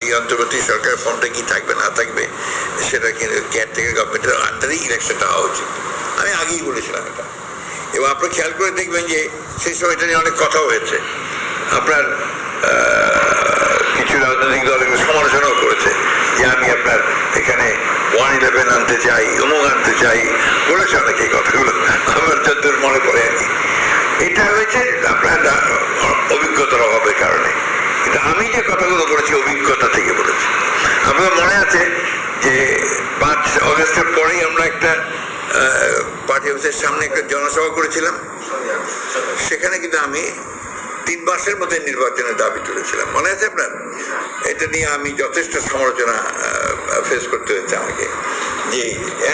এই অন্তর্বর্তী সরকার ফোনটা কি থাকবে, না থাকবে, সেটা কিন্তু কেয়ারটেকার গভর্নমেন্টের আন্ডারেই ইলেকশনটা হওয়া উচিত। আমি আগেই বলেছিলাম এটা। এবং আপনারা খেয়াল করে দেখবেন যে সেই সময়টা নিয়ে অনেক কথা হয়েছে। আপনার কিছু রাজনৈতিক দল সমালোচনাও করেছে যে আমি আপনার এখানে ওয়ান ইলেভেন আনতে চাই অমুক আনতে চাই, বলেছে অনেকে এই কথাগুলো আমার যতদূর মনে পড়ে আর কি এটা হয়েছে আপনার আহ, অভিজ্ঞতার অভাবের কারণে কিন্তু আমি যে কথাগুলো বলেছি অভিজ্ঞতা থেকে বলেছি আপনার মনে আছে যে পাঁচ অগস্টের পরেই আমরা একটা পার্টি অফিসের সামনে একটা জনসভা করেছিলাম। সেখানে কিন্তু আমি তিন মাসের মধ্যে নির্বাচনের দাবি তুলেছিলাম। মনে আছে আপনার? এটা নিয়ে আমি যথেষ্ট সমালোচনা ফেস করতে হয়েছে আমাকে। যে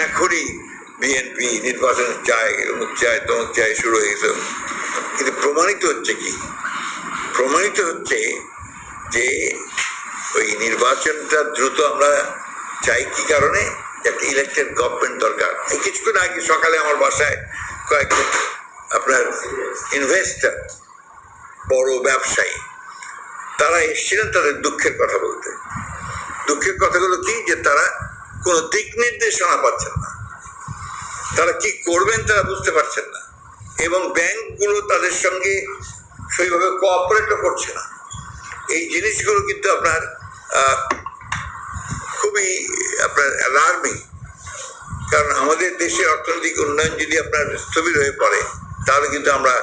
এখনই বিএনপি নির্বাচন চায় অমুক চায়, তমুক চায়, শুরু হয়ে গেছে। কিন্তু প্রমাণিত হচ্ছে কি? প্রমাণিত হচ্ছে যে ওই নির্বাচনটা দ্রুত আমরা চাই কি কারণে? একটা ইলেকটেড গভর্নমেন্ট দরকার। এই কিছুক্ষণ আগে সকালে আমার বাসায় কয়েকজন আপনার ইনভেস্টার বড় ব্যবসায়ী, তারা এসেছিলেন তাদের দুঃখের কথা বলতে। দুঃখের কথাগুলো কি? যে তারা কোনো দিক নির্দেশনা পাচ্ছেন না। তারা কি করবেন তারা বুঝতে পারছেন না। এবং ব্যাংকগুলো তাদের সঙ্গে সেইভাবে কোঅপারেটও করছে না। এই জিনিসগুলো কিন্তু আপনার খুবই আপনার অ্যালার্মিং কারণ আমাদের দেশে অর্থনৈতিক উন্নয়ন যদি আপনার স্থবির হয়ে পড়ে, তাহলে কিন্তু আমরা